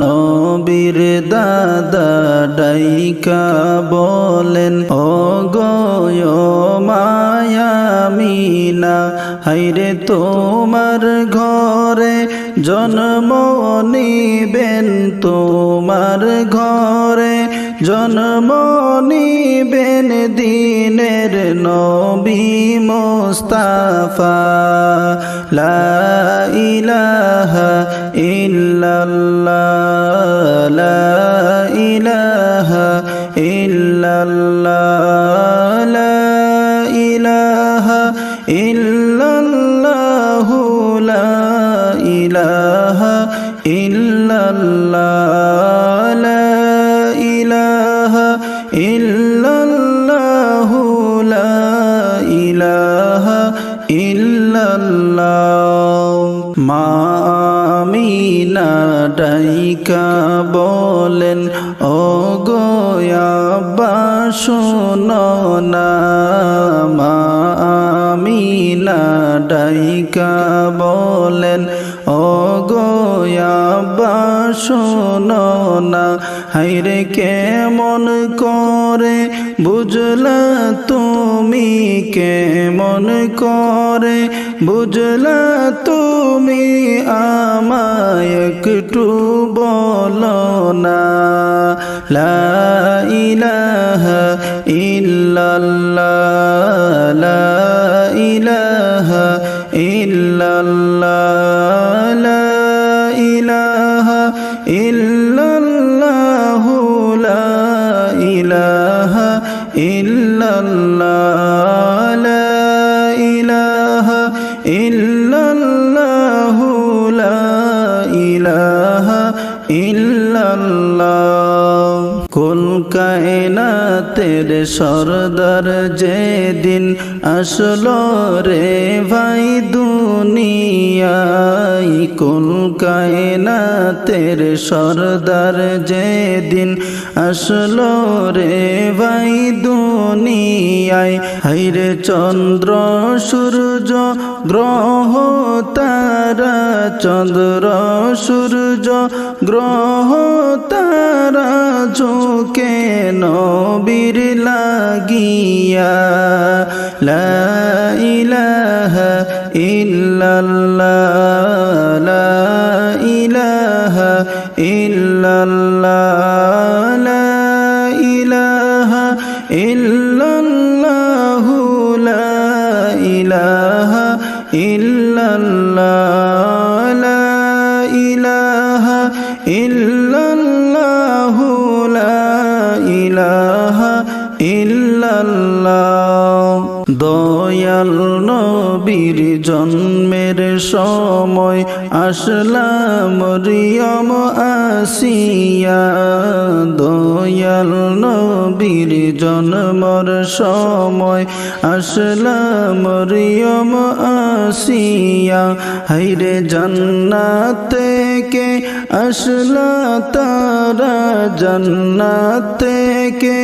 নবীর দাদা ডাইকা বলেন ও গয় মায়ামিনা হাইরে তোমার ঘরে জন্ম নিবেন তোমার ঘরে, জন্ম নিবেন দিনের নবী মোস্তাফা, লা ইলাহা ইল্লাল্লাহ, লা ইলাহা ইল্লাল্লাহ, লা ইলাহা ইল্লাল্লাহ, লা ইলাহা ইল্লাল্লাহ। ডাইকা বলেন ও গোয়াব্বা শোনো না মা ডাইকা বলেন ও গোয়াব্বা শোনো না হাইরে কেমন করে বুঝলা তুমি কেমন করে? বুঝলা তুমি আমায় একটু বলো না। লা ইলাহা ইল্লাল্লাহ, লা ইলাহা ইলাহা ইল্লাল্লাহ। কুল কায়নাতের সরদার যেদিন আসলো রে ভাই দুনিয়াই কুল কায়নাতের সরদার যেদিন আসলো রে ভাই দুনিয়ায় হাইরে চন্দ্র, সূর্য, গ্রহ, তারা, চন্দ্র, সূর্য, গ্রহ, তারা, ঝোঁকে নবীর লাগিয়া লা ইলাহা ইল্লাল্লাহ লা ইল্লাল্লাহ। দয়াল নবীর জন্মের সময় আসলাম রিয়ম আসিয়া। দয়াল নবীর জন্মর সময় আসলাম রিয়ম আসিয়া। হাইরে জান্নাতে কে আসলা তারা জান্নাতে কে?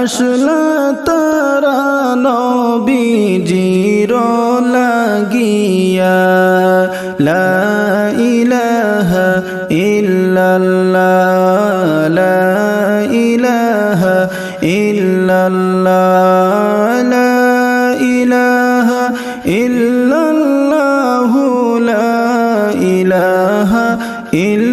আসলা তারা নবীজির লাগিয়া, লা ইলাহা ইল্লাল্লাহ, লা ইলাহা ইলাহা ইল্লাল্লাহ। ইলাহা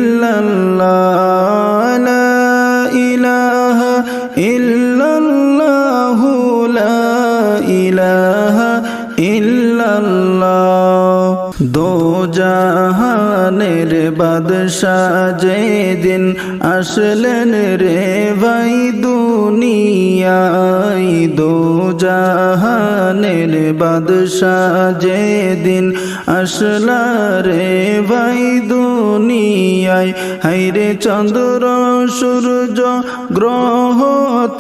ইল্লাল্লাহ দো জাহানের বাদশাহ যেদিন আসলেন রে ভাই দুনিয়ায়, দো জাহানের বাদশাহ যেদিন আসলা রে ভাই দুনিয়ায় হাইরে চন্দ্র, সূর্য গ্রহ,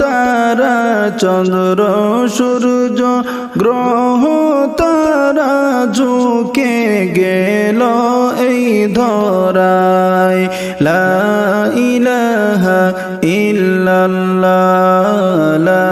তারা চন্দ্র, সূর্য গ্রহ তারা ঝুঁকে গেল এই ধরায়। লা ইলাহা ইল্লাল্লাহ লা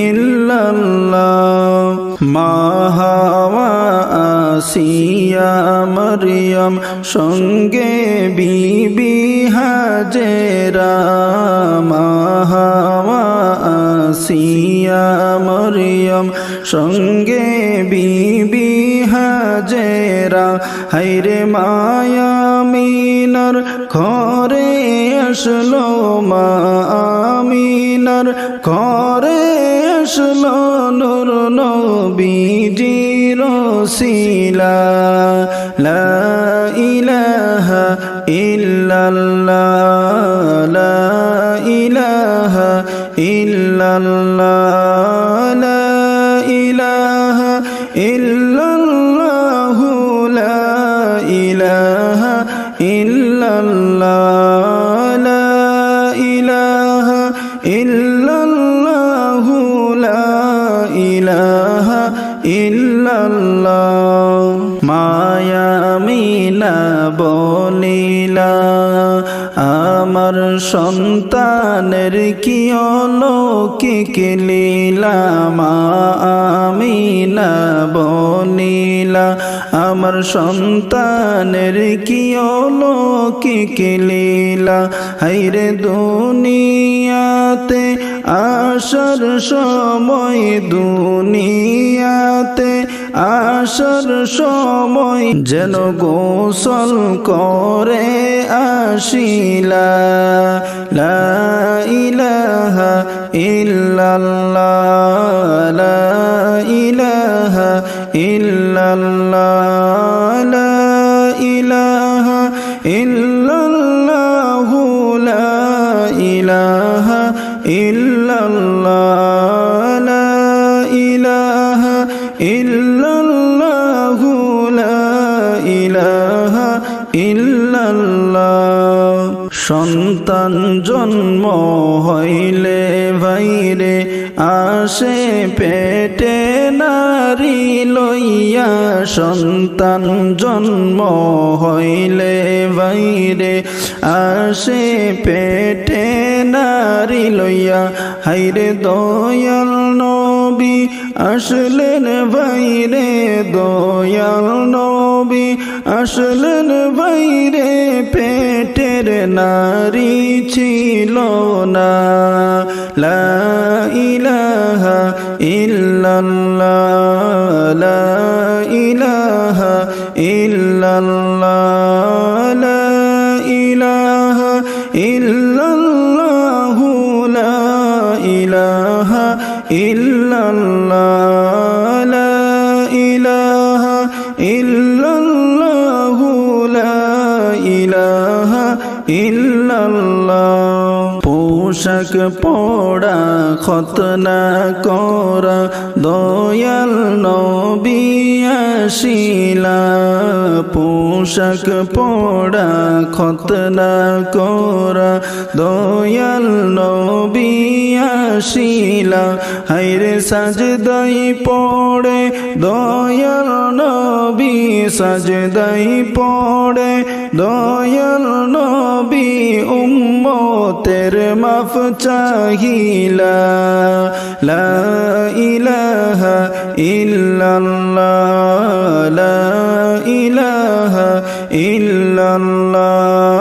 ইল্লাল্লাহ মা হাওয়া আসিয়া মরিয়ম সঙ্গে বিবি হাজেরা মাহাওয়া আসিয়া মরিয়ম সঙ্গে বিবি হাজেরা হাইরে মায়া মিনার ঘরে আসলো মা আমিনার ঘরে আসলো নূর নবীজির রসিলা লা ইলাহা ইল্লাল্লাহ, লা ইলাহা ইল্লাল্লাহ। ইল্লাল্লাহ মায়া মিলা বলিলা আমার সন্তানের কি অলৌকিক লীলা? মা আমিনা বলিলা আমার সন্তানের কি অলৌকিক লীলা? হাইরে দুনিয়াতে আসার সময়, দুনিয়াতে আসার সময় যেন গোসল করে আসিলা। লা ইলাহা ইল্লাল্লাহ, লা ইলাহা ইল্লাল্লাহ। সন্তান জন্ম হইলে ভাইরে আসে পেটে নারী লইয়া সন্তান জন্ম হইলে ভাইরে আসে পেটে নারী লইয়া। হাইরে দয়াল নবী আসলেন বাইরে দয়াল নবী আসলেন বাইরে পেটের নারী ছিল না। লা ইলাহা ইল্লাল্লাহ লা ইলাহা ইল্লাল্লাহ। পোশাক পড়া খতনা করা দয়াল নবী আসিলা পোশাক পড়া খতনা করা দয়াল নবী আসিলা হাইরে সাজদাই পড়ে, দয়াল নবী সাজদাই পড়ে, দয়াল নবী উম্মতের মাফ চাহিলা, লা ইলাহা ইল্লাল্লাহ, লা ইলাহা ইল্লাল্লাহ।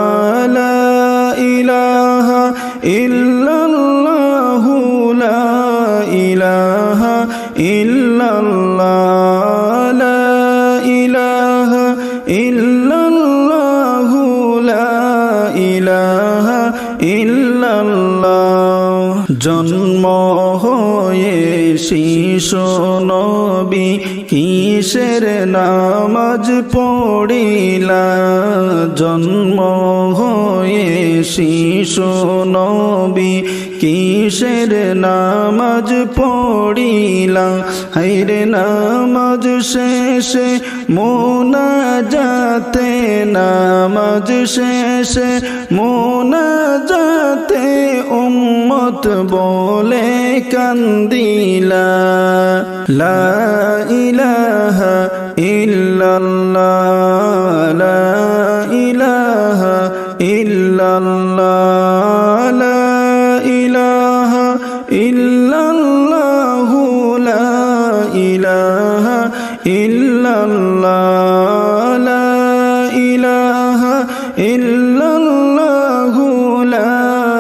ইলাহা ইল্লাল্লাহ। জন্ম হয়ে শিশু নবী কিসের নামাজ পড়িলা? জন্ম হয়ে শিশু নবী কিসের নামাজ পড়িলা হাইরে নামাজ শেষে মোনা যাতে নামাজ শেষে মোনা যাতে উম্মত বলে কান্দিলা। লা ইলাহা ইল্লাল্লাহ, লা